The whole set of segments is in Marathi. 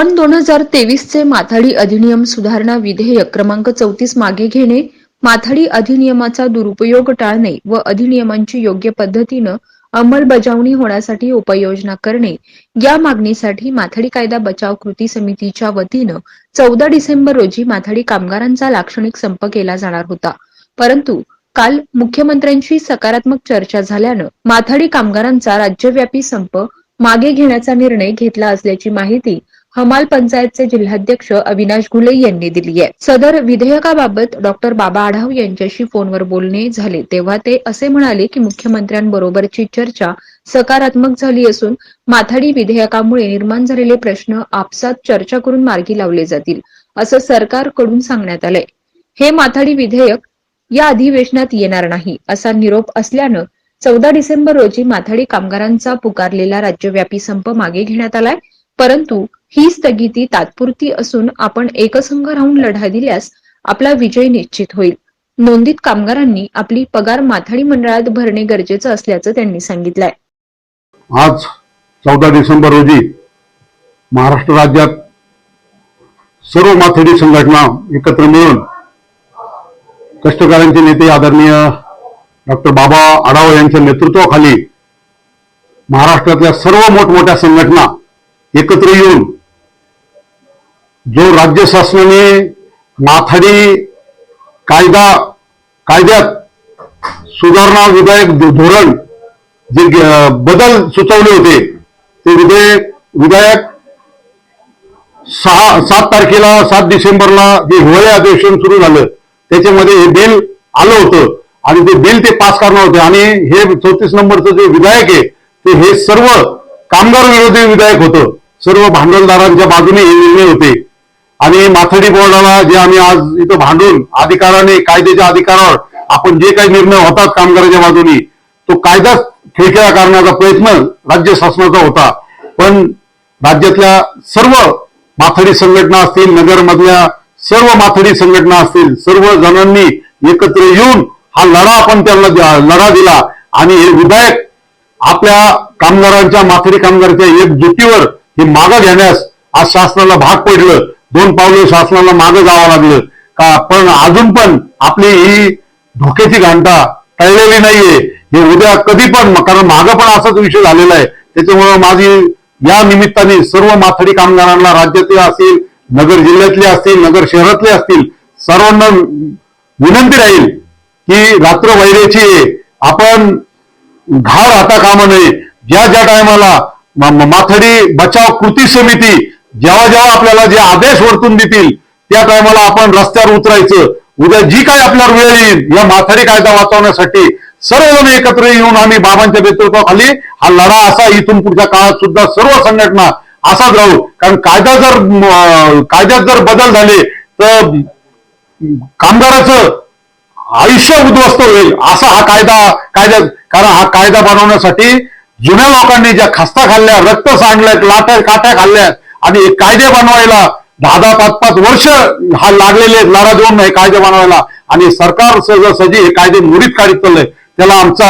सन दोन हजार तेवीसचे माथाडी अधिनियम सुधारणा विधेयक क्रमांक चौतीस मागे घेणे माथाडी अधिनियमाचा दुरुपयोग टाळणे व अधिनियमांची योग्य पद्धतीनं अंमलबजावणी होण्यासाठी उपाययोजना करणे या मागणीसाठी माथाडी कायदा बचाव कृती समितीच्या वतीनं चौदा डिसेंबर रोजी माथाडी कामगारांचा लाक्षणिक संप केला जाणार होता. परंतु काल मुख्यमंत्र्यांशी सकारात्मक चर्चा झाल्यानं माथाडी कामगारांचा राज्यव्यापी संप मागे घेण्याचा निर्णय घेतला असल्याची माहिती हमाल पंचायतचे जिल्हाध्यक्ष अविनाश घुले यांनी दिली आहे. सदर विधेयकाबाबत डॉक्टर बाबा आढाव यांच्याशी फोनवर बोलणे झाले. तेव्हा ते असे म्हणाले की मुख्यमंत्र्यांबरोबरची चर्चा सकारात्मक झाली असून माथाडी विधेयकामुळे निर्माण झालेले प्रश्न आपसात चर्चा करून मार्गी लावले जातील असं सरकारकडून सांगण्यात आलंय. हे माथाडी विधेयक या अधिवेशनात येणार नाही असा निरोप असल्यानं चौदा डिसेंबर रोजी माथाडी कामगारांचा पुकारलेला राज्यव्यापी संप मागे घेण्यात आलाय. परंतु ही स्थगिती तात्पुरती असून आपण एकसंघ राहून लढा दिल्यास आपला विजय निश्चित होईल. नोंदीत कामगारांनी आपली पगार माथाडी मंडळात भरणे गरजेचं असल्याचं त्यांनी सांगितलंय. आज चौदा डिसेंबर रोजी महाराष्ट्र राज्यात सर्व माथडी संघटना एकत्र मिळून कष्टकऱ्यांचे नेते आदरणीय डॉक्टर बाबा आढाव यांच्या नेतृत्वाखाली महाराष्ट्रातल्या सर्व मोठमोठ्या संघटना एकत्र येऊन जो राज्य शासनाने माथाडी कायदा कायद्यात सुधारणा विधायक धोरण जे बदल सुचवले होते ते विधेयक विधायक सहा सात तारखेला सात डिसेंबरला जे हिवाळी अधिवेशन सुरू झालं त्याच्यामध्ये हे बिल आलं होतं आणि ते बिल ते पास करणार होते. आणि हे चौतीस नंबरचं जे विधायक आहे ते हे सर्व कामगार विरोधी विधायक होतं. सर्व भांडवलदारांच्या बाजूने हे निर्णय होते. आणि माथडी बोर्डाला जे आम्ही आज इथं भांडून अधिकाराने कायद्याच्या अधिकारावर आपण जे काही निर्णय होतात कामगाराच्या बाजूनी तो कायदाच खेळखेळा करण्याचा प्रयत्न राज्य शासनाचा होता. पण राज्यातल्या सर्व माथडी संघटना असतील नगरमधल्या सर्व माथडी संघटना असतील सर्व जणांनी एकत्र येऊन हा लढा आपण त्यांना द्या- लढा दिला. आणि हे विधायक आपल्या कामगारांच्या माथडी कामगारांच्या एकजुटीवर हे मागं घेण्यास आज शासनाला भाग पडलं. दोन पावलं शासनाला मागं जावं लागलं. का पण अजून पण आपली ही धोक्याची घंटा टळलेली नाहीये. हे उद्या कधी पण कारण मागं पण असाच विषय झालेला आहे. त्याच्यामुळे माझी या निमित्ताने सर्व माथाडी कामगारांना राज्यातले असतील नगर जिल्ह्यातले असतील नगर शहरातले असतील सर्वांना विनंती राहील की रात्र वैरेची आपण घाव राहता कामा नये ज्या ज्या टायमाला माथडी बचाव कृती समिती जेव्हा जेव्हा आपल्याला जे आदेश वर्तून देतील त्या टायमाला आपण रस्त्यावर उतरायचं. उद्या जी काय आपल्यावर वेळ येईल या माथारी कायदा वाचवण्यासाठी सर्वजण एकत्र येऊन आम्ही बाबांच्या नेतृत्वाखाली हा लढा असा इथून पुढच्या काळात सुद्धा सर्व संघटना असाच राहू. कारण कायदा जर कायद्यात जर बदल झाले तर कामगाराचं आयुष्य उद्ध्वस्त होईल असा हा कायदा कायदा कारण हा कायदा बनवण्यासाठी जुन्या लोकांनी ज्या खस्ता खाल्ल्या रक्त सांडल्यात लाट्या काट्या खाल्ल्या आणि कायदे बनवायला दहा दहा पाच पाच वर्ष हा लागलेले नारा लढा देऊन हे कायदे बनवायला. आणि सरकार सहजासहजी हे कायदे मुरीत काढीत चाललंय. त्याला आमचा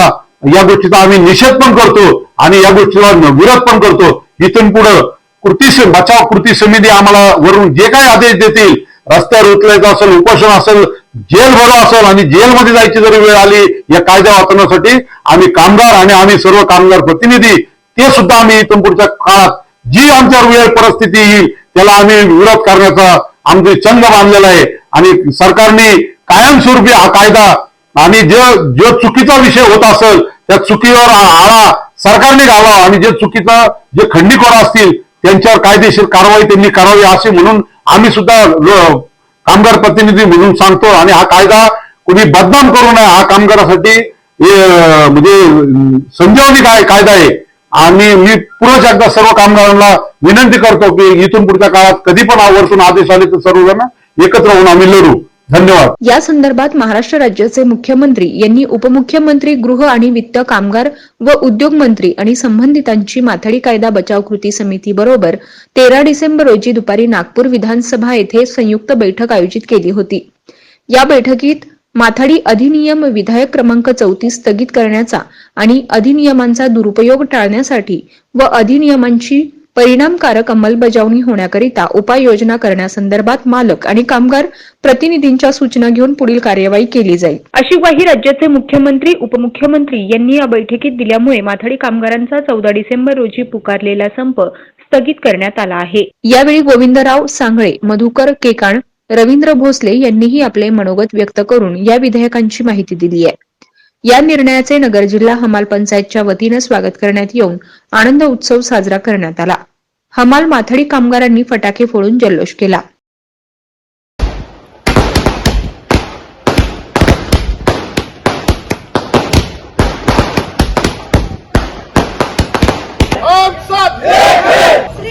या गोष्टीचा आम्ही निषेध पण करतो आणि या गोष्टीला विरोध पण करतो. इथून पुढं कृती बचाव कृती समिती आम्हाला वरून जे काही आदेश देतील रस्त्यावर उतरायचं असेल उपोषण असेल जेल भरो असेल आणि जेलमध्ये जायची जरी वेळ आली या कायदा वाचवण्यासाठी आम्ही कामगार आणि आम्ही सर्व कामगार प्रतिनिधी ते सुद्धा आम्ही इथून पुढच्या काळात जी आमच्यावर वेळ परिस्थिती येईल त्याला आम्ही विरोध करण्याचा आमचे चंग बांधलेला आहे. आणि सरकारने कायमस्वरूपी हा कायदा आणि जो जो चुकीचा विषय होत असेल त्या चुकीवर आळा सरकारने घालावा आणि जे चुकीचा जे खंडीखोर असतील त्यांच्यावर कायदेशीर कारवाई त्यांनी करावी असे म्हणून आम्ही सुद्धा कामगार प्रतिनिधी म्हणून सांगतो. आणि हा कायदा कोणी बदनाम करू नये हा कामगारासाठी म्हणजे संजीवनी काय कायदा आहे. आणि मी पुन्हा एकदा सर्व कामगारांना विनंती करतो की इथून पुढच्या काळात कधी पण आवर्जून आदेश आले तर सर्वजण एकत्र होऊन आम्ही लढू. धन्यवाद. या संदर्भात महाराष्ट्र राज्याचे मुख्यमंत्री यांनी उपमुख्यमंत्री गृह आणि वित्त कामगार व उद्योग मंत्री आणि संबंधितांची माथाडी कायदा बचाव कृती समिती बरोबर तेरा डिसेंबर रोजी दुपारी नागपूर विधानसभा येथे संयुक्त बैठक आयोजित केली होती. या बैठकीत माथाडी अधिनियम विधायक क्रमांक चौतीस स्थगित करण्याचा आणि अधिनियमांचा दुरुपयोग टाळण्यासाठी व अधिनियमांची परिणामकारक अंमलबजावणी होण्याकरिता उपाययोजना करण्यासंदर्भात मालक आणि कामगार प्रतिनिधींच्या सूचना घेऊन पुढील कार्यवाही केली जाईल. अशी ग्वाही राज्याचे मुख्यमंत्री उपमुख्यमंत्री यांनी या बैठकीत दिल्यामुळे माथाडी कामगारांचा चौदा डिसेंबर रोजी पुकारलेला संप स्थगित करण्यात आला आहे. यावेळी गोविंदराव सांगळे मधुकर केकाण रवींद्र भोसले यांनीही आपले मनोगत व्यक्त करून या विधेयकांची माहिती दिली आहे. या निर्णयाचे नगर जिल्हा हमाल पंचायतच्या वतीनं स्वागत करण्यात येऊन आनंद उत्सव साजरा करण्यात आला. हमाल माथाडी कामगारांनी फटाके फोडून जल्लोष केला. हम सब श्री